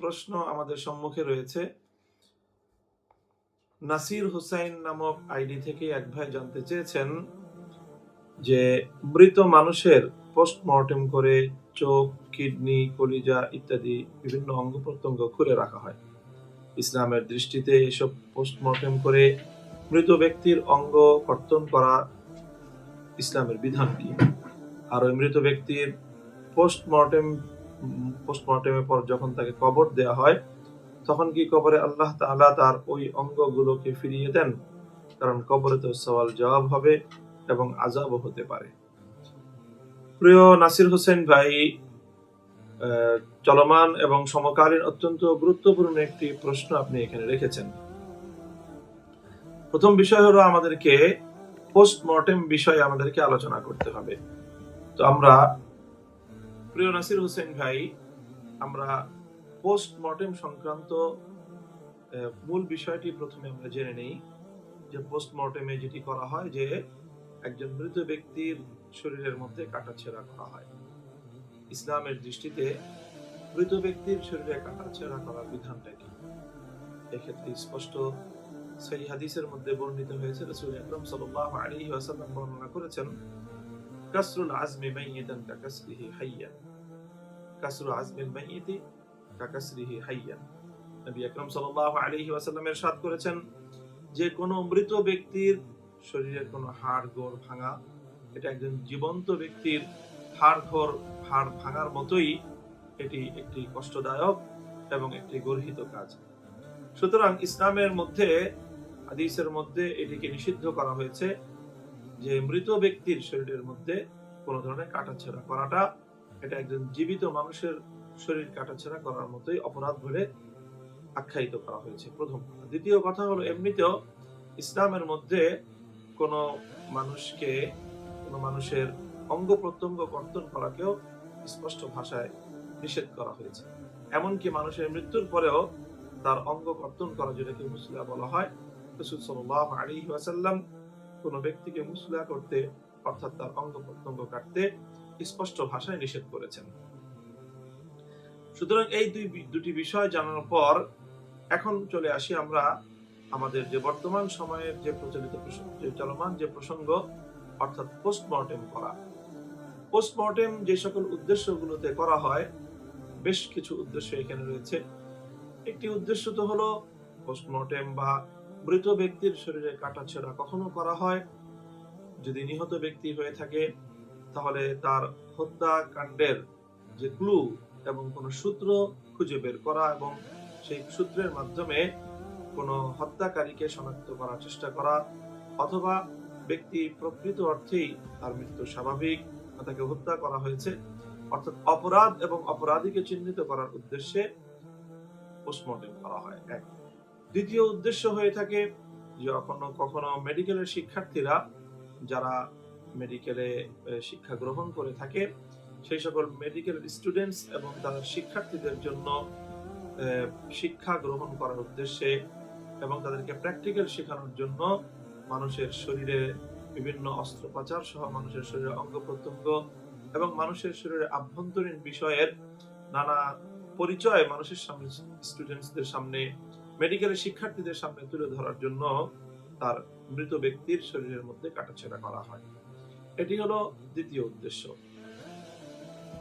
প্রশ্ন আমাদের সম্মুখে রয়েছে। নাসির হুসাইন নামক আইডি থেকে এক ভাই জানতে চেয়েছেন যে, মৃত মানুষের পোস্টমর্টেম করে চোখ, কিডনি, কলিজা ইত্যাদি বিভিন্ন অঙ্গ প্রত্যঙ্গ খুলে রাখা হয়। ইসলামের দৃষ্টিতে এসব পোস্টমর্টেম করে মৃত ব্যক্তির অঙ্গ কর্তন করা ইসলামের বিধান কি? আর ওই মৃত ব্যক্তির পোস্টমর্টেম পোস্টমর্টেমের পর যখন তাকে কবর দেওয়া হয়, তখন কি কবরে আল্লাহ তাআলা তার ওই অঙ্গগুলোকে ফিরিয়ে দেন? কারণ কবরে তো সওয়াল জবাব হবে এবং আজাবও হতে পারে। প্রিয় নাসির হোসেন ভাই চলমান এবং সমকালীন অত্যন্ত গুরুত্বপূর্ণ একটি প্রশ্ন আপনি এখানে রেখেছেন। প্রথম বিষয় হলো আমাদেরকে পোস্টমর্টেম বিষয়ে আমাদেরকে আলোচনা করতে হবে। তো আমরা প্রিয় নাসির হোসেন ভাই, আমরা পোস্টমর্টেম সংক্রান্ত মূল বিষয়টি প্রথমে আমরা জেনে নেই, যে পোস্টমর্টেমে যেটি করা হয় যে একজন মৃত ব্যক্তির শরীরের মধ্যে কাটাছেঁড়া করা হয়। ইসলামের দৃষ্টিতে মৃত ব্যক্তির শরীরে কাটাছেঁড়া করার বিধানটা কি? এক্ষেত্রে স্পষ্ট সেই হাদিসের মধ্যে বর্ণিত হয়েছে, রাসূল আকরাম সাল্লাল্লাহু আলাইহি ওয়াসাল্লাম বর্ণনা করেছেন কাসরুল আজমি মাইয়িতান কাকাসরিহি হাইয়ান কাসরু আজমিল মাইয়িতি কাকাসরিহি হাইয়ান নবী আকরাম সাল্লাল্লাহু আলাইহি ওয়াসাল্লাম ইরশাদ করেছেন, যে কোনো মৃত ব্যক্তির শরীরের কোনো হাড় গোড় ভাঙা, এটা একজন জীবন্ত ব্যক্তির হাড় ঘর, হাড় ভাঙার মতোই এটি একটি কষ্টদায়ক এবং একটি গর্হিত কাজ। সুতরাং ইসলামের মধ্যে, হাদিসের মধ্যে এটিকে নিষিদ্ধ করা হয়েছে। যে মৃত ব্যক্তির শরীরের মধ্যে কোনো ধরনের কাটাছেঁড়া করাটা, এটা একজন জীবিত মানুষের শরীর কাটাছেঁড়া করার মতোই অপরাধ বলে আখ্যায়িত করা হয়েছে প্রথম কথা। দ্বিতীয় কথা হলো, এমনিতেও ইসলামের মধ্যে কোনো মানুষকে, কোনো মানুষের অঙ্গ প্রত্যঙ্গ কর্তন করাকেও স্পষ্ট ভাষায় নিষেধ করা হয়েছে। এমনকি মানুষের মৃত্যুর পরেও তার অঙ্গ কর্তন করা যেটাকে মুসলা বলা হয়, রসুল সাল্লাল্লাহু আলাইহি ওয়াসাল্লাম কোনো ব্যক্তিকে মুসলা করতে, অর্থাৎ তার অঙ্গ প্রত্যঙ্গ কাটতে স্পষ্ট ভাষায় নিষেধ করেছেন। সুতরাং এই দুই দুটি বিষয় জানানোর পর এখন চলে আসি আমরা আমাদের যে বর্তমান সময়ের যে প্রচলিত যে চলমান যে প্রসঙ্গ, অর্থাৎ পোস্টমর্টেম করা। পোস্টমর্টেম যে সকল উদ্দেশ্যগুলোতে করা হয়, বেশ কিছু উদ্দেশ্য এখানে রয়েছে। একটি উদ্দেশ্য তো হলো পোস্টমর্টেম বা মৃত ব্যক্তির শরীরে কাটাছেঁড়া কখনো করা হয়? যদি নিহত ব্যক্তি হয়ে থাকে, তাহলে তার হত্যাকাণ্ডের যে ক্লু এবং কোনো সূত্র খুঁজে বের করা এবং সেই সূত্রের মাধ্যমে কোনো হত্যাকারীকে শনাক্ত করার চেষ্টা করা অথবা ব্যক্তি প্রকৃত অর্থেই তার মৃত্যু স্বাভাবিক তাকে হত্যা করা হয়েছে, অর্থাৎ অপরাধ এবং অপরাধীকে চিহ্নিত করার উদ্দেশ্যে পোস্টমর্টেম করা হয়। এক দ্বিতীয় উদ্দেশ্য হয়ে থাকে যখন কখনো মেডিকেলের শিক্ষার্থীরা যারা মেডিকেলে শিক্ষা গ্রহণ করে থাকে, সেই সকল মেডিকেল স্টুডেন্টস এবং তাদের শিক্ষার্থীদের জন্য শিক্ষা গ্রহণ করার উদ্দেশ্যে এবং তাদেরকে প্র্যাকটিক্যাল শেখানোর জন্য মানুষের শরীরে বিভিন্ন অস্ত্রোপচার সহ মানুষের শরীরে অঙ্গ প্রত্যঙ্গ এবং মানুষের শরীরে আভ্যন্তরীণ বিষয়ের নানা পরিচয় মানুষের সামনে স্টুডেন্টসদের সামনে মেডিকেলের শিক্ষার্থীদের সামনে তুলে ধরার জন্য তার মৃত ব্যক্তির শরীরের মধ্যে কাটাছেঁড়া করা হয়। এটি হলো দ্বিতীয় উদ্দেশ্য।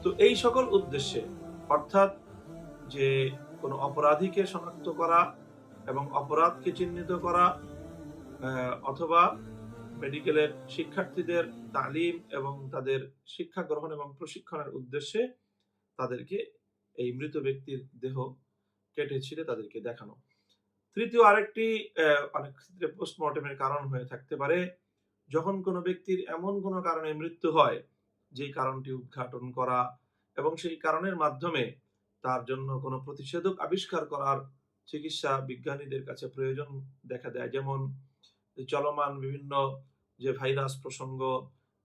তো এই সকল উদ্দেশ্যে, অর্থাৎ যে কোনো অপরাধীকে শনাক্ত করা এবং অপরাধকে চিহ্নিত করা অথবা মেডিকেলের শিক্ষার্থীদের তালিম এবং তাদের শিক্ষা গ্রহণ এবং প্রশিক্ষণের উদ্দেশ্যে তাদেরকে এই মৃত ব্যক্তির দেহ কেটে ছিঁড়ে তাদেরকে দেখানো। তৃতীয় আরেকটি অনেক ক্ষেত্রে পোস্টমর্টেমের কারণ হয়ে থাকতে পারে। যখন কোনো ব্যক্তির এমন কোনো কারণে মৃত্যু হয়, যেই কারণটি উদ্ঘাটন করা এবং সেই কারণের মাধ্যমে তার জন্য কোনো প্রতিষেধক আবিষ্কার করার চিকিৎসা বিজ্ঞানীদের কাছে প্রয়োজন দেখা দেয়। যেমন চলমান বিভিন্ন যে ভাইরাস প্রসঙ্গ,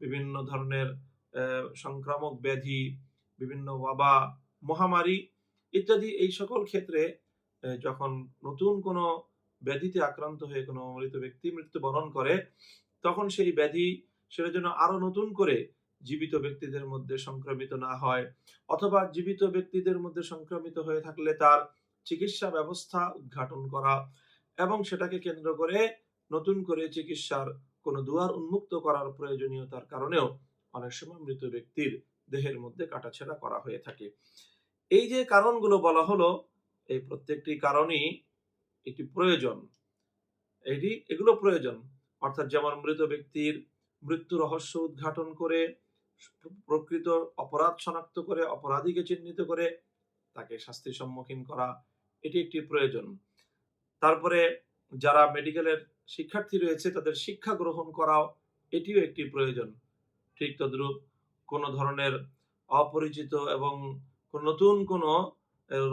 বিভিন্ন ধরনের সংক্রামক ব্যাধি, বিভিন্ন ওয়াবা, মহামারী ইত্যাদি এই সকল ক্ষেত্রে যখন নতুন কোনো ব্যাধিতে আক্রান্ত হয়ে কোনো মৃত ব্যক্তি মৃত্যুবরণ করে, তখন সেই ব্যাধি সেটা যেন আরও নতুন করে জীবিত ব্যক্তিদের মধ্যে সংক্রমিত না হয় অথবা জীবিত ব্যক্তিদের মধ্যে সংক্রমিত হয়ে থাকলে তার চিকিৎসা ব্যবস্থা উদ্ঘাটন করা এবং সেটাকে কেন্দ্র করে নতুন করে চিকিৎসার কোনো দুয়ার উন্মুক্ত করার প্রয়োজনীয়তার কারণেও অনেক সময় মৃত ব্যক্তির দেহের মধ্যে কাটাছেড়া করা হয়ে থাকে। এই যে কারণগুলো বলা হলো এই প্রত্যেকটি কারণই একটি প্রয়োজন। এটি, এগুলো প্রয়োজন। অর্থাৎ যেমন মৃত ব্যক্তির মৃত্যু রহস্য উদ্ঘাটন করে, প্রকৃত অপরাধ শনাক্ত করে, অপরাধীকে চিহ্নিত করে তাকে শাস্তির সম্মুখীন করা, এটি একটি প্রয়োজন। তারপরে যারা মেডিকেলের শিক্ষার্থী রয়েছে, তাদের শিক্ষা গ্রহণ করাও এটিও একটি প্রয়োজন। ঠিক তদ্রূপ কোনো ধরনের অপরিচিত এবং নতুন কোনো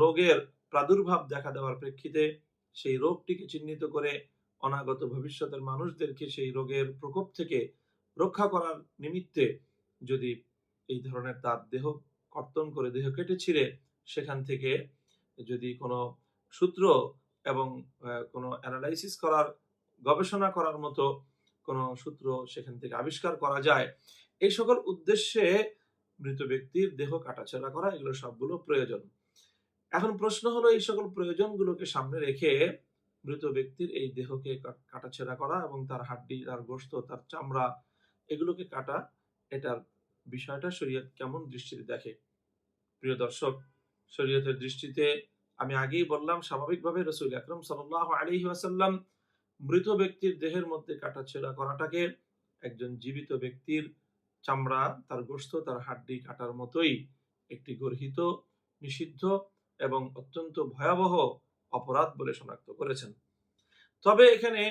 রোগের প্রাদুর্ভাব দেখা দেওয়ার প্রেক্ষিতে সেই রোগটিকে চিহ্নিত করে অনাগত ভবিষ্যতের মানুষদেরকে সেই রোগের প্রকোপ থেকে রক্ষা করার নিমিত্তে যদি এই ধরনের তার দেহ কর্তন করে দেহ কেটে ছিঁড়ে, সেখান থেকে যদি কোনো সূত্র এবং কোনো অ্যানালাইসিস করার, গবেষণা করার মতো কোনো সূত্র সেখান থেকে আবিষ্কার করা যায়, এই সকল উদ্দেশ্যে মৃত ব্যক্তির দেহ কাটাছেড়া করা, এগুলো সবগুলো প্রয়োজন। এখন প্রশ্ন হলো, এই সকল প্রয়োজনগুলোকে সামনে রেখে মৃত ব্যক্তির এই দেহকে কাটাছেড়া করা এবং তার হাড্ডি, তার গোস্ত তার চামড়া এগুলোকে কাটা, এটার বিষয়টা শরীয়ত কেমন দৃষ্টিতে দেখে? প্রিয় দর্শক, শরীয়তের দৃষ্টিতে আমি আগেই বললাম, স্বাভাবিকভাবে রসুল আকরম সাল্লাহ আলী ওয়াসাল্লাম মৃত ব্যক্তির দেহের মধ্যে কাটাছেড়া করাটাকে একজন জীবিত ব্যক্তির চামড়া, তার গোস্ত তার হাড্ডি কাটার মতোই একটি গর্হিত, নিষিদ্ধ এবং অত্যন্ত ভয়াবহ অপরাধ বলে শনাক্ত করেছেন। তবে এখানে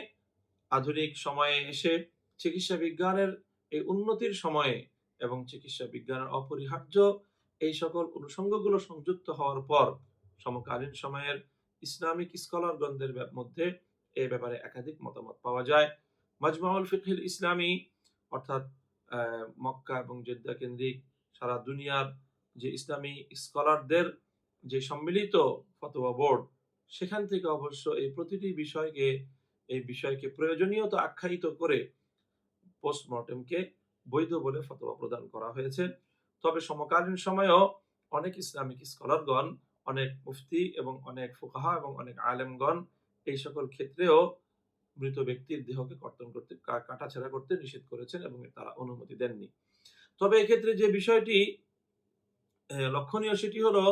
আধুনিক সময়ে এসে চিকিৎসা বিজ্ঞানের এই উন্নতির সময়ে এবং চিকিৎসা বিজ্ঞানের অপরিহার্য এই সকল অনুষঙ্গগুলো সংযুক্ত হওয়ার পর সমকালীন সময়ের ইসলামিক স্কলারগণদের মধ্যে এ ব্যাপারে একাধিক মতামত পাওয়া যায়। মাজমাউল ফিকহিল ইসলামী অর্থাৎ মক্কা এবং জেদ্দা কেন্দ্রিক সারা দুনিয়ার যে ইসলামী স্কলারদের যে সম্মিলিত ফতোয়া বোর্ড, সেখান থেকে অবশ্য এই প্রতিটি বিষয়কে, এই বিষয়কে প্রয়োজনীয়তা আখ্যায়িত করে পোস্টমর্টেমকে বৈধ বলে ফতোয়া প্রদান করা হয়েছে। তবে সমকালীন সময়েও অনেক ইসলামিক স্কলারগণ, অনেক মুফতি এবং অনেক ফুকাহা এবং অনেক আলেমগণ এই সকল ক্ষেত্রেও মৃত ব্যক্তির দেহকে কর্তন করতে কাটাছেড়া করতে নিষেধ করেছেন এবং তারা অনুমতি দেননি। তবে এক্ষেত্রে যে বিষয়টি লক্ষণীয় সেটি হলো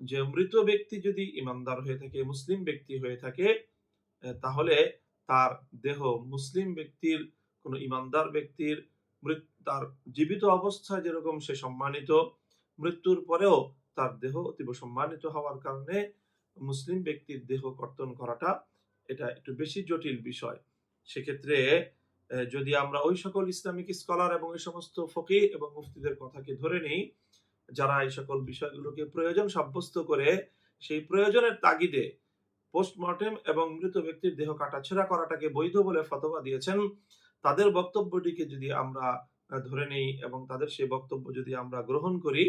যে মৃত ব্যক্তি যদি ইমানদার হয়ে থাকে, মুসলিম ব্যক্তি হয়ে থাকে তাহলে তার দেহ মুসলিম ব্যক্তির, কোনো ইমানদার ব্যক্তির তার জীবিত অবস্থায় যেরকম সে সম্মানিত, মৃত্যুর পরেও তার দেহ অতীব সম্মানিত হওয়ার কারণে মুসলিম ব্যক্তির দেহ কর্তন করাটা এটা একটু বেশি জটিল বিষয়। সেক্ষেত্রে যদি আমরা ওই সকল ইসলামিক স্কলার এবং এই সমস্ত ফকি এবং মুফতিদের কথাকে ধরে নিই যারা এই সকল বিষয়গুলোকে প্রয়োজন সাব্যস্ত করে সেই প্রয়োজনের তাগিদে পোস্টমর্টেম এবং মৃত ব্যক্তির দেহ কাটাছেড়া করাটাকে বৈধ বলে ফতোয়া দিয়েছেন। তাদের বক্তব্যটিকে যদি আমরা ধরে নেই এবং তাদের সেই বক্তব্য যদি আমরা গ্রহণ করি,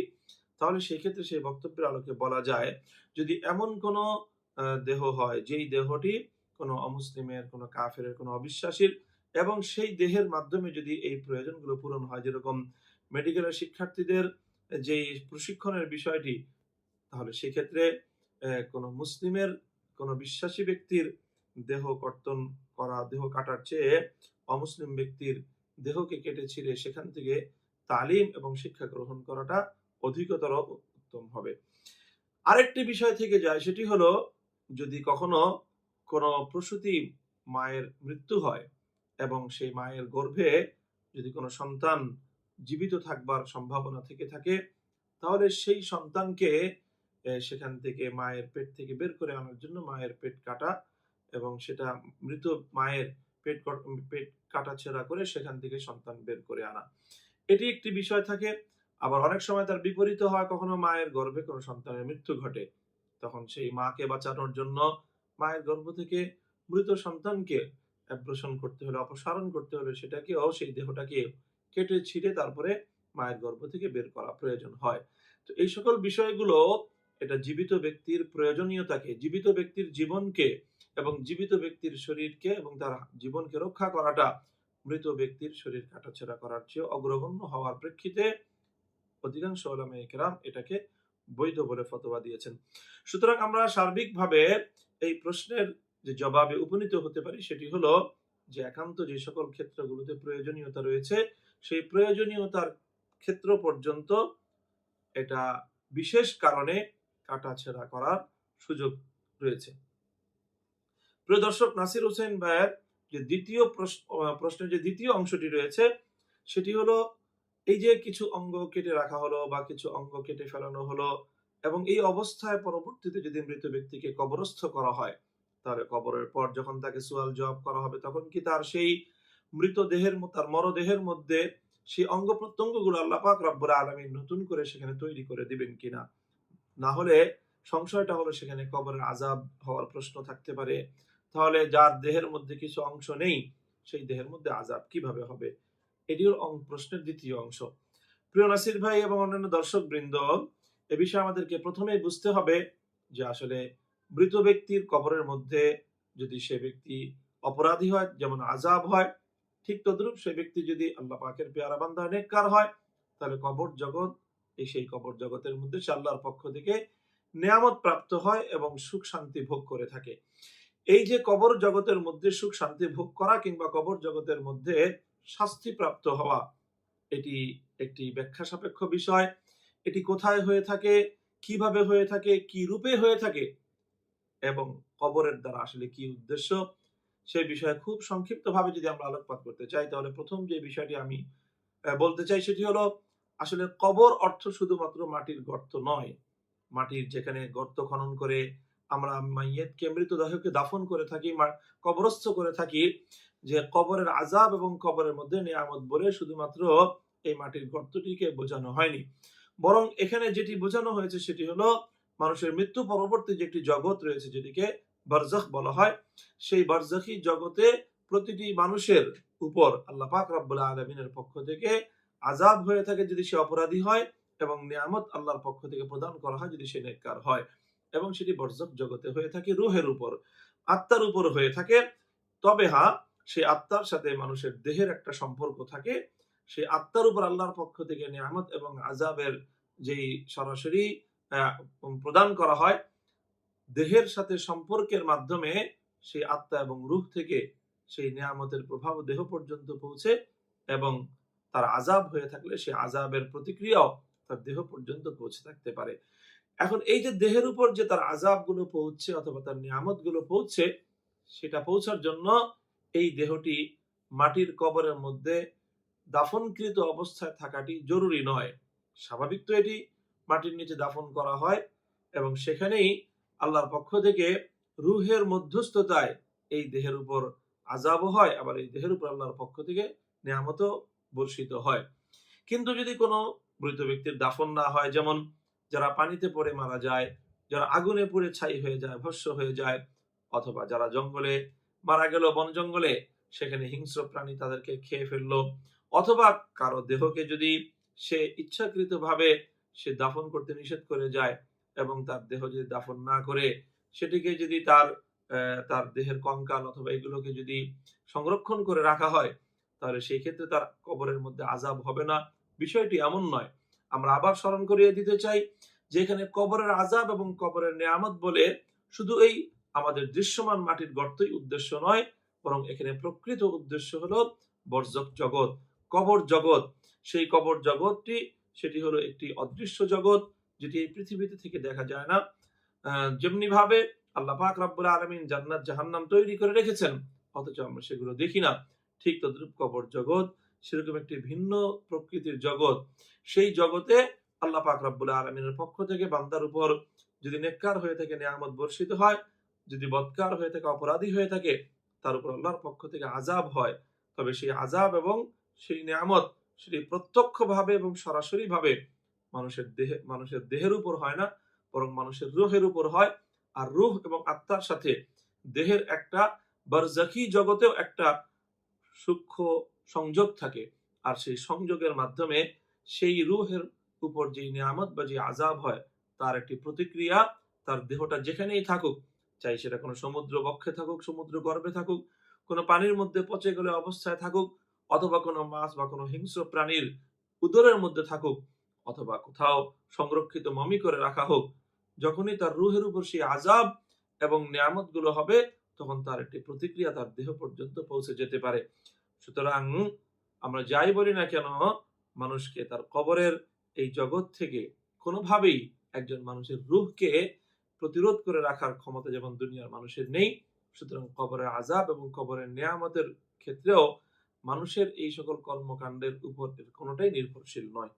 তাহলে সেই ক্ষেত্রে সেই বক্তব্যের আলোকে বলা যায়, যদি এমন কোনো দেহ হয় যেই দেহটি কোনো অমুসলিমের, কোনো কাফের কোনো অবিশ্বাসীর এবং সেই দেহের মাধ্যমে যদি এই প্রয়োজনগুলো পূরণ হয়, যেরকম মেডিকেলের শিক্ষার্থীদের যে প্রশিক্ষণের বিষয়টি, তাহলে সেক্ষেত্রে কোনো মুসলিমের, কোনো বিশ্বাসী ব্যক্তির দেহ কর্তন করা, দেহ কাটার চেয়ে অমুসলিম ব্যক্তির দেহকে কেটে ছিঁড়ে সেখান থেকে তালিম এবং শিক্ষা গ্রহণ করাটা অধিকতর উত্তম হবে। আরেকটি বিষয় থেকে যায়, সেটি হলো যদি কখনো কোনো প্রসূতি মায়ের মৃত্যু হয় এবং সেই মায়ের গর্ভে যদি কোনো সন্তান জীবিত থাকবার সম্ভাবনা থেকে থাকে, তাহলে সেই সন্তানকে সেখান থেকে মায়ের পেট থেকে বের করে আনার জন্য মায়ের পেট কাটা এবং সেটা মৃত মায়ের পেট পেট কাটা ছেঁড়া করে সেখান থেকে সন্তান বের করে আনা। এটি একটি বিষয় থাকে, আবার অনেক সময় তার বিপরীত হয় কখনো মায়ের গর্ভে কোনো সন্তানের মৃত্যু ঘটে। তখন সেই মাকে বাঁচানোর জন্য মায়ের গর্ভ থেকে মৃত সন্তানকে করতে হলে, অপসারণ করতে হলে সেটাকেও, সেই দেহটাকে কেটে ছিঁড়ে তারপরে মায়ের গর্ভ থেকে বের করা প্রয়োজন হয়। তো এই সকল বিষয়গুলো এটা জীবিত ব্যক্তির প্রয়োজনীয়তাকে, জীবিত ব্যক্তির জীবনকে এবং জীবিত ব্যক্তির শরীরকে এবং তার জীবনকে রক্ষা করাটা, মৃত ব্যক্তির শরীর কাটাছেড়া করার চেয়ে অগ্রগণ্য হওয়ার প্রেক্ষিতে অধিকাংশ ওলামা এটাকে বৈধ বলে ফতোয়া দিয়েছেন। সুতরাং আমরা সার্বিকভাবে এই প্রশ্নের যে জবাবে উপনীত হতে পারি সেটি হলো যে একান্ত যে সকল ক্ষেত্রগুলোতে প্রয়োজনীয়তা রয়েছে সেই প্রয়োজনীয়তার ক্ষেত্র পর্যন্ত এটা বিশেষ কারণে কাটাছেড়া করার সুযোগ রয়েছে। প্রিয় দর্শক, নাসির হোসেন ভাইয়ের যে দ্বিতীয় প্রশ্ন প্রশ্নের যে দ্বিতীয় অংশটি রয়েছে, সেটি হলো এই যে কিছু অঙ্গ কেটে রাখা হলো বা কিছু অঙ্গ কেটে ফেলানো হলো এবং এই অবস্থায় পরবর্তীতে যদি মৃত ব্যক্তিকে কবরস্থ করা হয় তাহলে কবরের পর যখন তাকে সোয়াল জবাব করা হবে, তখন কি তার সেই মৃতদেহের তার মরদেহের মধ্যে সেই অঙ্গ প্রত্যঙ্গগুলো আল্লাহ পাক রব্বুল আলামিন নতুন করে সেখানে তৈরি করে দিবেন কিনা? না হলে সংশয়টা হলো সেখানে কবরের আজাব হওয়ার প্রশ্ন থাকতে পারে। তাহলে যার দেহের মধ্যে কিছু অংশ নেই, সেই দেহের মধ্যে আজাব কীভাবে হবে? এটি হল প্রশ্নের দ্বিতীয় অংশ। প্রিয় নাসির ভাই এবং অন্যান্য দর্শক বৃন্দ এ বিষয়ে আমাদেরকে প্রথমেই বুঝতে হবে যে আসলে মৃত ব্যক্তির কবরের মধ্যে যদি সে ব্যক্তি অপরাধী হয়, যেমন আজাব হয় ঠিক তদ্রূপ সে ব্যক্তি যদি আল্লাহ পাকের পেয়ারা বান্দা নেককার হয়, তাহলে কবর জগৎ, এই সেই কবর জগতের মধ্যে সে আল্লাহর পক্ষ থেকে নিয়ামত প্রাপ্ত হয় এবং সুখ শান্তি ভোগ করে থাকে। এই যে কবর জগতের মধ্যে সুখ শান্তি ভোগ করা কিংবা কবর জগতের মধ্যে শাস্তি প্রাপ্ত হওয়া, এটি একটি ব্যাখ্যা সাপেক্ষ বিষয়। এটি কোথায় হয়ে থাকে, কীভাবে হয়ে থাকে, কি রূপে হয়ে থাকে এবং কবরের দ্বারা আসলে কি উদ্দেশ্য? সেই বিষয়ে খুব সংক্ষিপ্তভাবে যদি আমরা আলোকপাত করতে চাই, তাহলে প্রথম যে বিষয়টি আমি বলতে চাই সেটি হলো, আসলে কবর অর্থ শুধুমাত্র মাটির গর্ত নয়। মাটির যেখানে গর্ত খনন করে আমরা মাইয়েতকে মৃতদেহকে দাফন করে থাকি কবরস্থ করে থাকি, যে কবরের আজাব এবং কবরের মধ্যে নিয়ামত বলে শুধুমাত্র এই মাটির গর্তটিকে বোঝানো হয়নি। বরং এখানে যেটি বোঝানো হয়েছে সেটি হলো, মানুষের মৃত্যু পরবর্তী যে একটি জগৎ রয়েছে, যেটিকে বারজাখ বলা হয়, সেই বারজাখি জগতে প্রতিটি মানুষের উপর আল্লাহ পাক রাব্বুল আলমিনের পক্ষ থেকে আজাব হয়ে থাকে যদি সে অপরাধী হয় এবং নিয়ামত আল্লাহর পক্ষ থেকে প্রদান করা হয় যদি সে নেককার হয় এবং সেটি বরজক জগতে হয়ে থাকে রুহের উপর, আত্মার উপর হয়ে থাকে। তবে হ্যাঁ সেই আত্মার সাথে মানুষের দেহের একটা সম্পর্ক থাকে। সেই আত্মার উপর আল্লাহর পক্ষ থেকে নিয়ামত এবং আজাবের যেই সরাসরি প্রদান করা হয় দেহের সাথে সম্পর্কের মাধ্যমে সেই আত্মা এবং রূহ থেকে সেই নিয়ামতের প্রভাব দেহ পর্যন্ত পৌঁছে এবং তার আজাব হয়ে থাকলে সেই আজাবের প্রতিক্রিয়াও তার দেহ পর্যন্ত পৌঁছে থাকতে পারে। এখন এই যে দেহের উপর যে তার আজাবগুলো পৌঁছছে অথবা তার নিয়ামতগুলো পৌঁছছে সেটা পৌঁছার জন্য এই দেহটি মাটির কবরের মধ্যে দাফনকৃত অবস্থায় থাকাটি জরুরি নয়। স্বাভাবিক তো এটি মাটির নিচে দাফন করা হয় এবং সেখানেই আল্লাহর পক্ষ থেকে রুহের মধ্যস্থতায় এই দেহের উপর আজাবও হয়, আবার এই দেহের উপর আল্লাহর পক্ষ থেকে নিয়ামতও বর্ষিত হয়। কিন্তু যদি কোনো মৃত ব্যক্তির দাফন না হয়, যেমন যারা পানিতে পড়ে মারা যায়, যারা আগুনে পুড়ে ছাই হয়ে যায়, ভস্য হয়ে যায়, অথবা যারা জঙ্গলে মারা গেল, বন জঙ্গলে, সেখানে হিংস্র প্রাণী তাদেরকে খেয়ে ফেলল, অথবা কারও দেহকে যদি সে ইচ্ছাকৃতভাবে সে দাফন করতে নিষেধ করে যায় এবং তার দেহ যদি দাফন না করে, সেটিকে যদি তার তার দেহের কঙ্কাল অথবা এগুলোকে যদি সংরক্ষণ করে রাখা হয়, তাহলে সেই ক্ষেত্রে তার কবরের মধ্যে আজাব হবে না। বিষয়টি এমন নয়। আমরা আবার স্মরণ করিয়ে দিতে চাই যে এখানে কবরের আজাব এবং কবরের নিয়ামত বলে শুধু এই আমাদের দৃশ্যমান মাটির গর্তই উদ্দেশ্য নয়, বরং এখানে প্রকৃত উদ্দেশ্য হলো বর্জক জগৎ, কবর জগৎ। সেই কবর জগৎটি, সেটি হলো একটি অদৃশ্য জগৎ। যেটি এই পৃথিবীতে থেকে দেখা যায় না। যেমনি ভাবে আল্লাহ পাক রব্বুল আলমিন জান্নাত, জাহান্নাম তৈরি করে রেখেছেন, অথচ আমরা সেগুলো দেখি না। ঠিক তদ্রূপ কবর জগৎ, সেরকম একটি ভিন্ন প্রকৃতির জগৎ। সেই জগতে আল্লাহ পাক রব্বুল আলমিনের পক্ষ থেকে বান্দার উপর যদি নেককার হয়ে থাকে, নিয়ামত বর্ষিত হয়, যদি বৎকার হয়ে থাকে, অপরাধী হয়ে থাকে, তার উপর আল্লাহর পক্ষ থেকে আজাব হয়। তবে সেই আজাব এবং সেই নিয়ামত, সেটি প্রত্যক্ষভাবে এবং সরাসরি ভাবে মানুষের দেহে মানুষের দেহের উপর হয় না, বরং মানুষের রুহের উপর হয়। আর রুহ এবং আত্মার সাথে দেহের একটা বারজাকি জগতেও একটা সূক্ষ্ম সংযোগ থাকে। আর সেই সংযোগের মাধ্যমে সেই রুহের উপর যে নিয়ামত বা যে আজাব হয়, তার একটি প্রতিক্রিয়া, তার দেহটা যেখানেই থাকুক, চাই সেটা কোনো সমুদ্র বক্ষে থাকুক, সমুদ্র গর্ভে থাকুক, কোনো পানির মধ্যে পচে গেলে অবস্থায় থাকুক, অথবা কোনো মাছ বা কোনো হিংস্র প্রাণীর উদরের মধ্যে থাকুক অথবা কোথাও সংরক্ষিত মমি করে রাখা হোক, যখনই তার রুহের উপর সেই আজাব এবং নিয়ামতগুলো হবে, তখন তার একটি প্রতিক্রিয়া তার দেহ পর্যন্ত পৌঁছে যেতে পারে। সুতরাং আমরা যাই বলি না কেন, মানুষকে তার কবরের এই জগৎ থেকে কোনোভাবেই একজন মানুষের রুহকে প্রতিরোধ করে রাখার ক্ষমতা যেমন দুনিয়ার মানুষের নেই, সুতরাং কবরের আজাব এবং কবরের নিয়ামতের ক্ষেত্রেও মানুষের এই সকল কর্মকাণ্ডের উপর কোনোটাই নির্ভরশীল নয়।